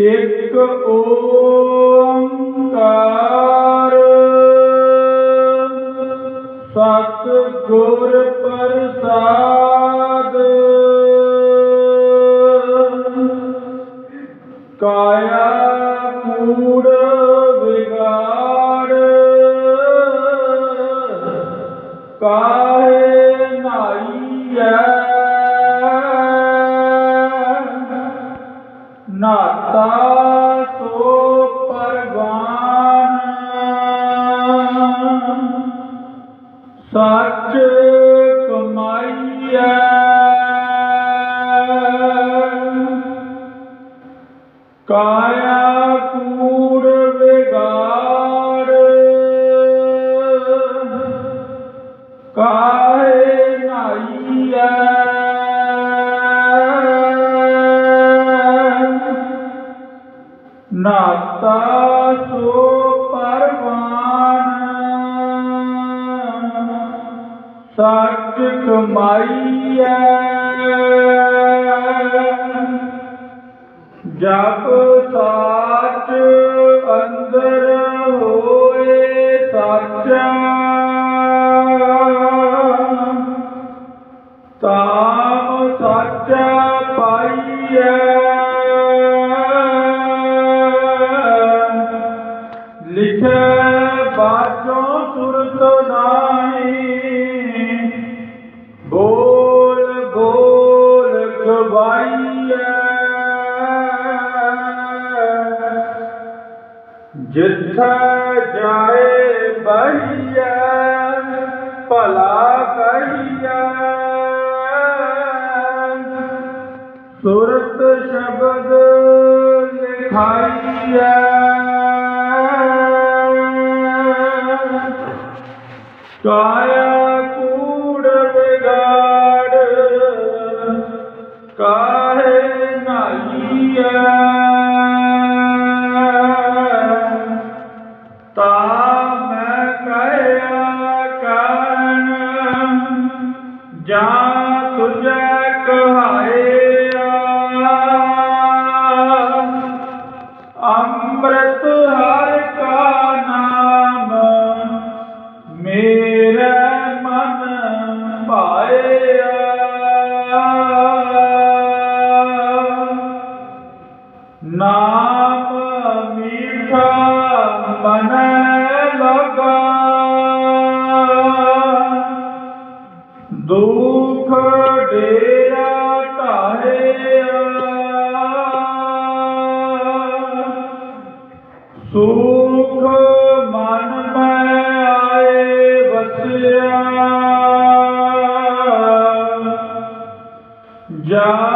ਇੱਕ ਓੰਕਾਰ। ਸਤ ਗੁਰ ਪ੍ਰਸਾਦ। ਕਾਇਆ ਕੂੜ ਵਿਗਾੜ। ਕਾਹੇ ਸੱਚ ਕਮਾਈਐ। ਕਾਇਆ ਕੂੜ ਵਿਗਾੜ। ਕਾਹੇ ਸੱਚ ਕਮਾਈਐ। ਜਪ ਸਾਚ ਅੰਦਰ ਹੋਏ ਸਾਚਾ। ਤਾਮ ਸਾਚਾ ਪਾਈਐ। ਗਵਾਈਐ ਜਿੱਥੈ ਜਾਏ ਬਹੀਐ ਭਲਾ ਕਹੀਐ। ਸੁਰਤ ਸ਼ਬਦ ਲਿਖਾਈਐ। ਕਾਇਆ ਦੁਖ ਡੇਰਾ ਢਾਰਿਆ ਸੁਖ ਮਨ ਮੈਂ ਆਏ ਵਸਿਆ। ਜਾਮ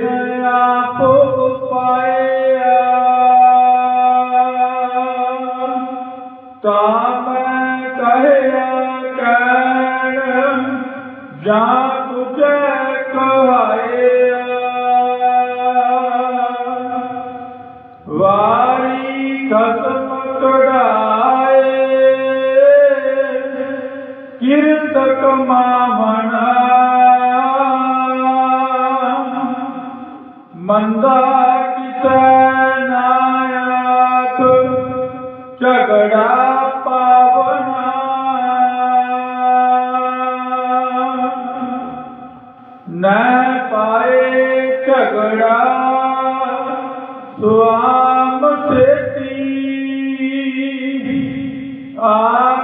ਜਿਨ ਆਪ ਪਾਇਆ। ਤਾਂ ਮੈਂ ਕਹਿਆ ਕਹਿਣ, ਜਾਂ ਤੁਝੈ ਕਹਾਇਆ ਵਾਰੀ ਖਸਮ ਕਢਾਏ, ਕਿਰਤ ਕਮਾਵਣਾ ਮੰਦਾ ਕਿਸੈ ਨਾਇਕ ਝਗੜਾ ਪਾਵਨਾ ਨੈ ਪਾਏ ਝਗੜਾ ਸੁਆਮ ਸੇਤੀ। ਆ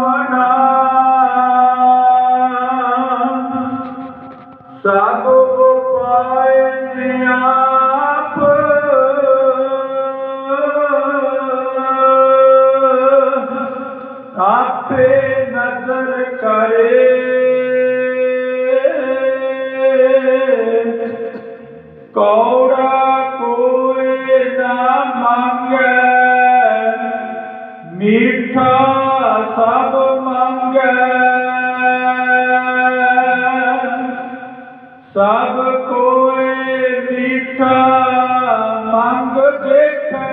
ਮੰਗ ਦੇਖੈ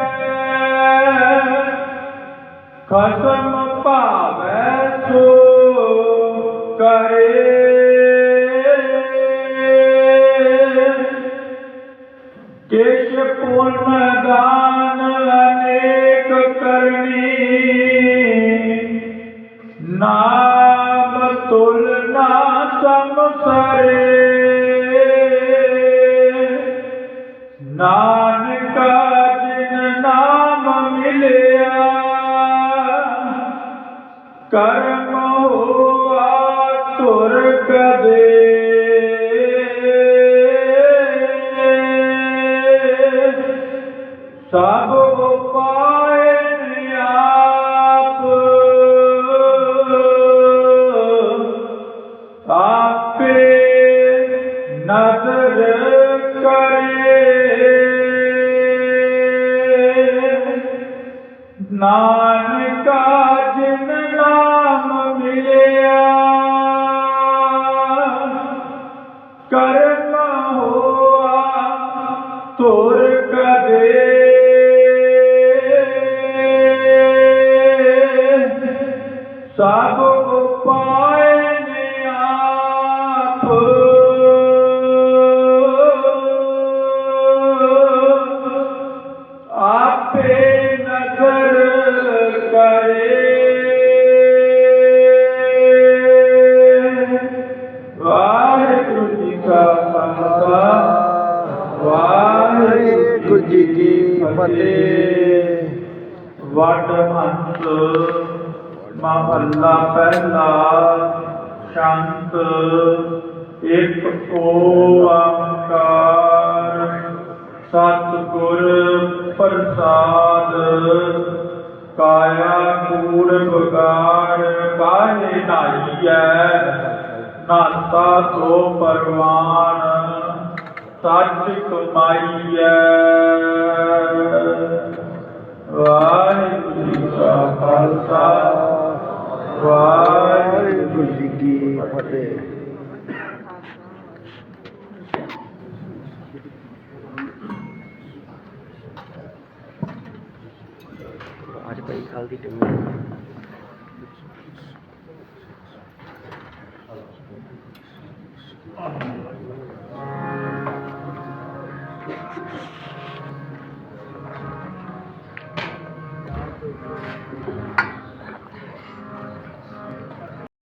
ਖਸਮ ਕਰਮ ਹੋਆ ਤੁਰ ਕਦੇ ਸਭ ਉਪਾਏ ਆਪ। ਆਪੇ ਨਜ਼ਰ ਕਰੇ। ਨਾ ਵਾਹਿਗੁਰੂ ਜੀ ਕੀ ਫਤਿਹ। ਵਡ ਹੰਸ ਮਹੱਲਾ ਪਹਿਲਾ, ਸ਼ਾਂਤ, ਇੱਕ ਓੰਕਾਰ ਸਤਿਗੁਰ ਪ੍ਰਸਾਦ, ਕਾਇਆ ਕੂੜ ਬਗਾੜ, ਕਾਹੇ ਨਾਈਐ ਨਾਤਾ ਸੋ ਪਰਵਾਨ ਕੀ